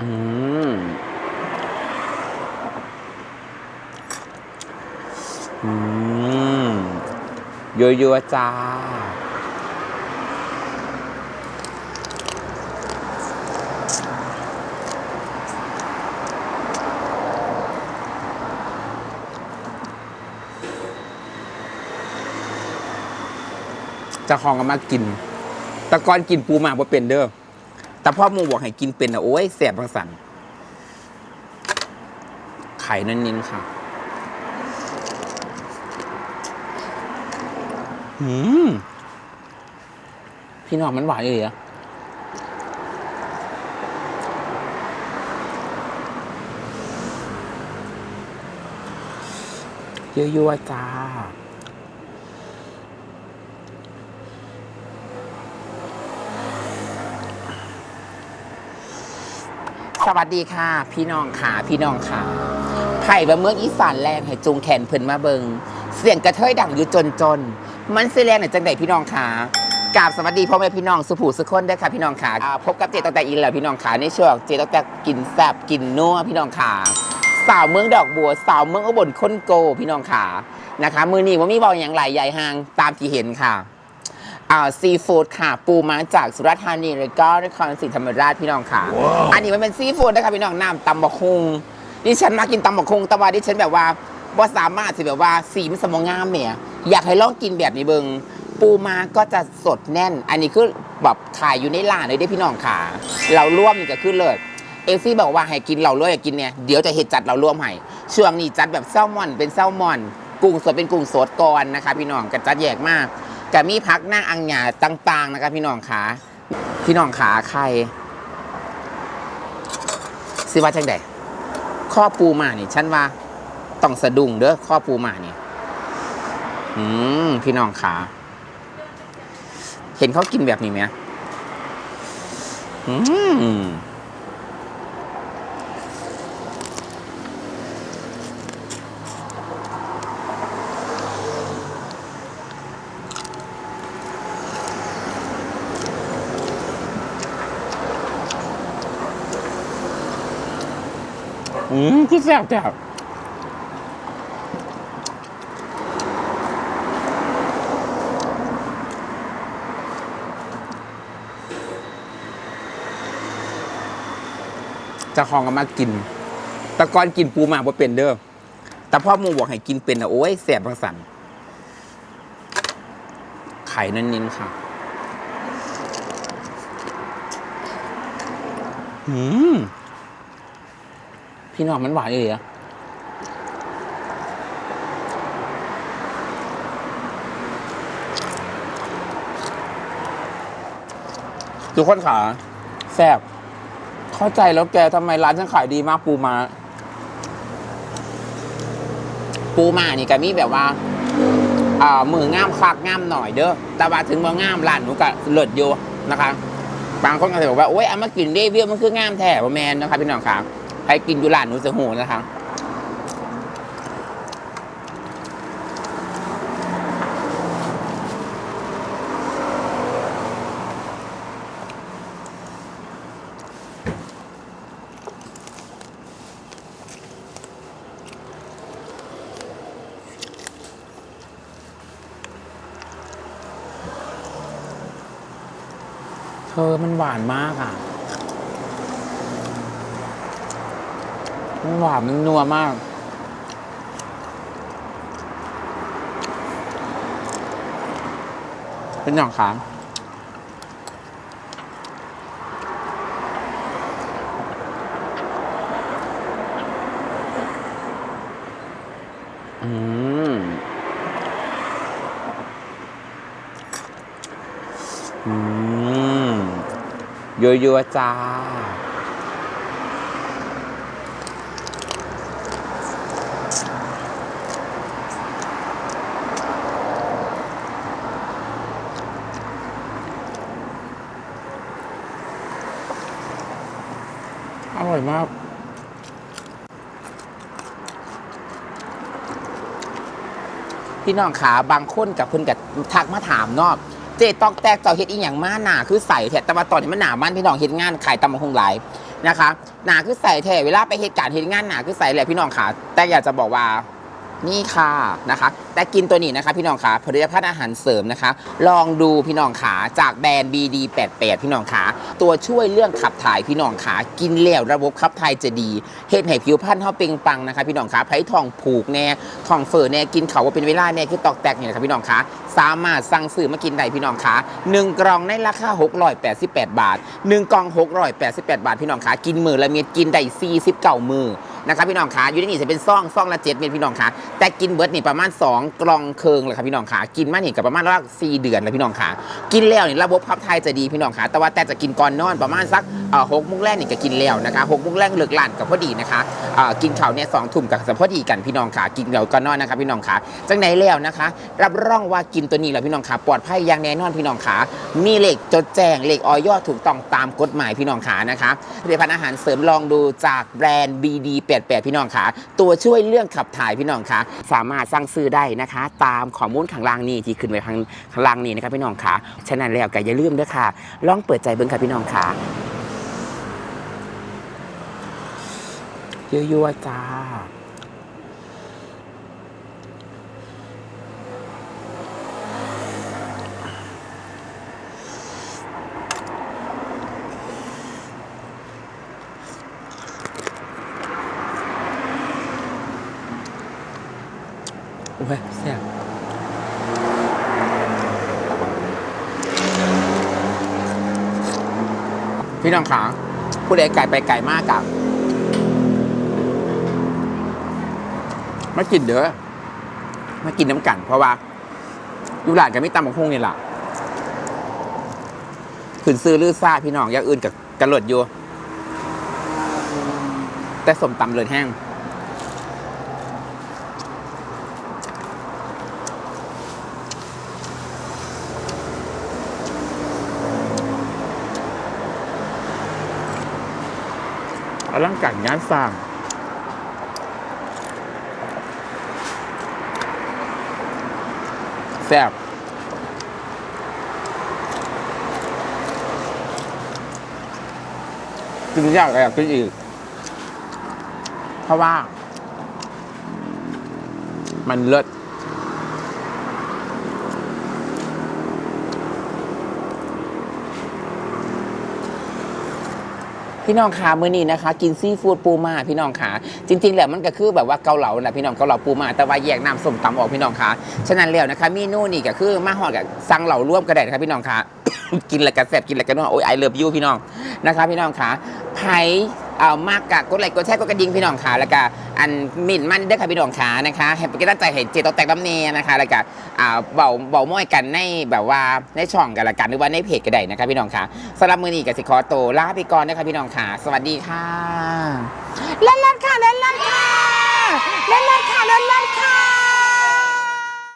อืมอืมยัวๆจ้า จะของก็มากินแต่ก่อนกินปูหมากบ่เป็นเด้อ แต่พ่อหมูบอกให้กินเป็นนะโอ้ยแสบบางสันไข่นั่นนินค่ะ อืม พี่น้องมันหวานเลยเหรอยั่วๆจ้า สวัสดีค่ะ พี่น้องขาพี่น้องขาไผ่บะเมืองอีสานแรงให้จุงแขนเพิ่นมาเบิงเสียงกระเทยดังอยู่จนจนๆมันสิแรงหน่อยจังไดพี่น้องขากราบสวัสดีพ่อแม่พี่น้องสุผูสุคนเด้อค่ะพี่น้องขาอ่าพบกับเจตตั้งแต่อินแล้วพี่น้องขาในช่วงเจตตั้งแต่กินแซ่บกินนัวพี่น้องขาสาวเมืองดอกบัว สาวเมืองอุบลคนโกพี่น้องขานะคะ มือนี้ว่ามีเบาอย่างไรใหญ่หางตามที่เห็นค่ะอ่า ซีฟู้ดค่ะ ปูมาจากสุราษฎร์ธานีแล้วก็นครศรีธรรมราชพี่น้องค่ะ อันนี้มันเป็นซีฟู้ดนะคะพี่น้องน้ำตำบักฮุงดิฉันมากินตำบักฮุงแต่ว่าดิฉันแบบว่าว่าสามารถที่แบบว่าสีมันสมองงามแหม่อยากให้ลองกินแบบนี้เบิงปูมาก็จะสดแน่น อันนี้คือแบบขายอยู่ในร้านเลยเด้พี่น้องค่ะ เราร่วมนี่ก็คือเลิศเอซี่บอกว่าให้กินเราร่วมอยากกินเนี่ยเดี๋ยวจะเห็ดจัดเราร่วมให้ช่วงนี้จัดแบบแซลมอน เป็นแซลมอน กุ้งสดเป็นกุ้งสดก่อนนะคะ พี่น้องก็จัดแยกมาก กับมีพักนั่งอังหยาต่าง ๆ นะคะพี่น้องขาพี่น้องขาใครสิว่าจังใดข้อปูมานี่ฉันว่าต้องสะดุ้งเด้อข้อปูมานี่อืมพี่น้องขาเห็นเขากินแบบนี้ไหมอืม อืมคือแซ่บแซ่บจะของก็มากิน แต่ก่อนกินปูหมาบ่เป็นเด้อ แต่พ่อมูบอกให้กินเป็นนะโอ้ยแสบบางสัน ไข่นั่นนินค่ะ อืม พี่น้องมันหวานเลยเหรอทุกคนขาแซ่บเข้าใจแล้วแกทำไมร้านฉันขายดีมากปูมาปูมานี่ก็มีแบบว่าอ่ามืองามคักงามหน่อยเด้อแต่ว่าถึงมืองามร้านหนูก็เลิศอยู่นะคะ บางคนก็จะบอกว่าโอ๊ยเอามากินเรีวิวมันคืองามแท้บ่แมนนะคะพี่น้องค่ะใค รกินอยู่ร้านหนูจะหูนะคะเธอมันหวานมากอะ มันหวานมันนัวมาก เป็นอย่างขาอืม อืมยัวๆจ้า อร่อยมาก พี่น้องขาบางคนกับเพิ่นกับทักมาถามเนาะเจตอกแตกเจ้าเฮ็ดอีหยังมาหนาคือใส่แท้แต่ว่าตอนนี้มันหนามันพี่น้องเฮ็ดงานขายตำบักหุ่งหลายนะคะ หนาคือใส่แท้เวลาไปเหตุการณ์เห็ดงานหนาคือใส่แหละพี่น้องขาแต่อยากจะบอกว่า นี่ค่ะนะคะ แต่กินตัวนี้นะคะพี่น้องขาผลิตภัณฑ์อาหารเสริมนะคะ ลองดูพี่น้องขาจากแบรนด์ BD88 พี่น้องขาตัวช่วยเรื่องขับถ่ายพี่น้องขากินแล้วระบบขับถ่ายจะดีเฮ็ดให้ผิวพรรณเฮาเปล่งปลังนะคะพี่น้องขาไผทองผูกแน่ทองเฟ้อแน่กินเขาวว่าเป็นเวลาแน่คือตอกแตกเนี่ยนะครับพี่น้องขาสามารถสั่งซื้อมากินได้พี่น้องขาหนึ่งกล่องในราคา688 บาทหนึ่งกล่อง688 บาทพี่น้องขากินมือละเม็ดกินได้49มือ นะครับพี่น้องขาอยู่ในนี่จะเป็นซ่องซ่องละเจ็ดเม็ดพี่น้องขาแต่กินเบิร์ดนี่ประมาณ 2 กล่องเคิงเลยครับพี่น้องขากินมานี่กับประมาณว่าสี่เดือนเลยพี่น้องขากินแล้วนี่ระบบพับไทยจะดีพี่น้องขาแต่ว่าแต่จะกินก่อนนอนประมาณสัก หกโมงแรกนี่ก็กินแล้วนะคะหกโมงแรกเลิกหลานกับพอดีนะคะกินข้าวเนี่ยสองทุ่มกับสพอดีกันพี่น้องขากินแล้วก่อนอนนะคะพี่น้องขาจังไหนแล้วนะคะ รับรองว่ากินตัวนี้แล้วพี่น้องขาปลอดภัยอย่างแน่นอนพี่น้องขามีเหลขจดแจ้งเหลขออยอถูกต้องตามกฎหมายพี่น้องขานะคะผลิตภัณฑ์อาหารเสริมลองดูจากแบรนด์ BD88 พี่น้องขาตัวช่วยเรื่องขับถ่ายพี่น้องขาสามารถสั่งซื้อได้นะคะ ตามข้อมูลข้างล่างนี้ที่ขึ้นไว้ข้างล่างนี้นะครับพี่น้องขาฉะนั้นแล้วก็อย่าลืมด้วยค่ะลองเปิดใจเบิ่งค่ะพี่น้องขา ยั่วๆจ้า โอ้ยแซ่บพี่น้องขาผู้ใดไก่ไปไก่มากกับ มากินเด้อมากินน้ำกัน เพราะว่าอยู่หลานกับมิตำบักฮุ่งนี่แหละขืนซื้อลือซ่าพี่น้องอย่างอื่นกับกระหลดอยู่ แต่สมตำเลยแห้งอลังการงานสร้าง แซ่บกินยากอะไรอยากกินอีก เพราะว่า มันเลิศ พี่น้องขามื้อนี้นะคะ กินซีฟู้ดปูมาพี่น้องขาจริงๆแล้วมันก็คือแบบว่าเกาเหลาแหละพี่น้องเกาเหลาปูมาแต่ว่าแยกน้ำส้มตำออกพี่น้องขาฉะนั้นแล้วนะคะเมนูนี่ก็คือมาหอดกับสั่งเหลาร่วมกระแดดครับพี่น้องขากินแล้วก็แซ่บกินแล้วก็นัวโอ้ยไอเลิฟยูพี่น้องนะคะ พี่น้องขาไผ เอามากกะกดไลค์กดแชร์กดกระดิ่งพี่น้องขาแล้วก็อันมิ่นมันเด้อค่ะพี่น้องขานะคะให้ไป็นกำลังใจเห็นเจตอแตกลำเนนะคะแล้วก็อ่าเบาเบาม้อยกันในแบบว่าในช่องกันละกันหรือว่าในเพจก็ได้นะคะพี่น้องขาสำหรับมือนี้ก็สิคอโตวลาไปก่อนนะคะพี่น้องขาสวัสดีค่ะเล่นเล่นค่ะเล่นเล่นค่ะเล่นเล่นค่ะเล่นเล่นค่ะ